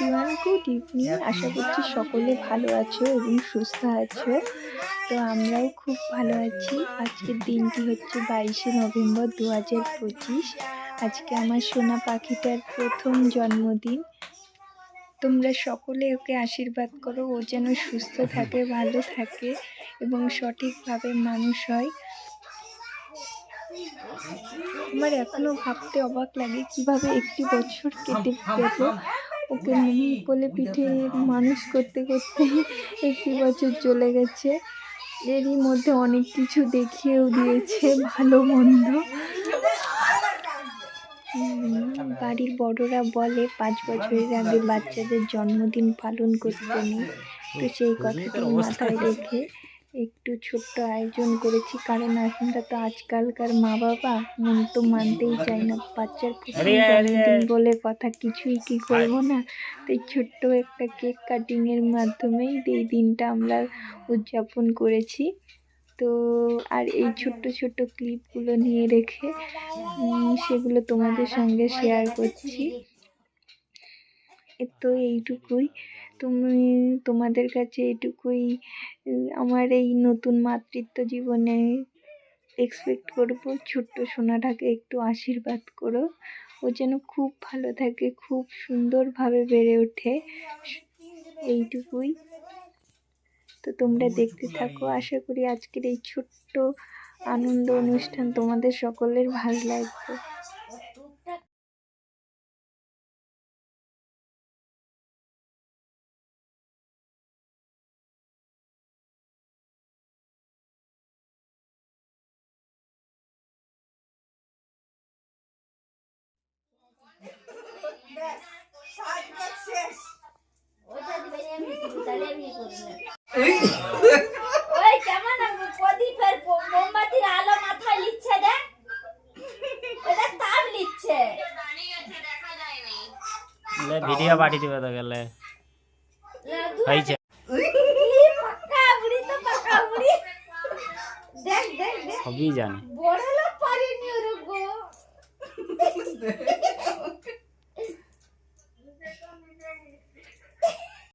Everyone good evening আশা করছি সকলে ভালো আছো এবং সুস্থ আছো। তো আমরাও খুব ভালো আছি। আজকের দিনটি হচ্ছে বাইশে নভেম্বর দু হাজার পঁচিশ। আজকে আমার সোনা পাখিটার প্রথম জন্মদিন। তোমরা সকলে ওকে আশীর্বাদ করো, ও যেন সুস্থ থাকে, ভালো থাকে এবং সঠিকভাবে মানুষ হয়। আমার এখনও ভাবতে অবাক লাগে কীভাবে একটি বছর কেটে গেল। ওকে কোলে পিঠে মানুষ করতে করতে একটি বছর চলে গেছে। এরই মধ্যে অনেক কিছু দেখিয়েও দিয়েছে ভালো মন্দ। বাড়ির বড়রা বলে পাঁচ বছরের আগে বাচ্চাদের জন্মদিন পালন করতে নেই। তো সেই কথাটি মাথায় রেখে একটু ছোট্ট আয়োজন করেছি কারণ এখনটা তো আজকালকার মা বাবা মন তো মানতেই চায় না। বাচ্চার জন্মদিন বলে কথা কিছুই কি করব না? তাই ছোট্ট একটা কেক কাটিংয়ের মাধ্যমেই এই দিনটা আমরা উদযাপন করেছি। তো আর এই ছোট্ট ছোট্ট ক্লিপগুলো নিয়ে রেখে সেগুলো তোমাদের সঙ্গে শেয়ার করছি। তো এইটুকুই। তুমি তোমাদের কাছে এইটুকুই আমার এই নতুন মাতৃত্ব জীবনে এক্সপেক্ট করব। ছোট্ট সোনাটাকে একটু আশীর্বাদ করো। ও যেন খুব ভালো থাকে খুব সুন্দরভাবে বেড়ে ওঠে। এইটুকুই। তো তোমরা দেখতে থাকো। আশা করি আজকের এই ছোট্ট আনন্দ অনুষ্ঠান তোমাদের সকলের ভালো লাগবে। ওই কেমন প্রদীপের মোমবাতির আলো মাথায় লিচ্ছে দেখ। তার লিচ্ছে ভিডিও পাঠিয়ে দিবে তো গেলে হয়েছে সবই জানে। বড় লোক পারেনি ওরকম।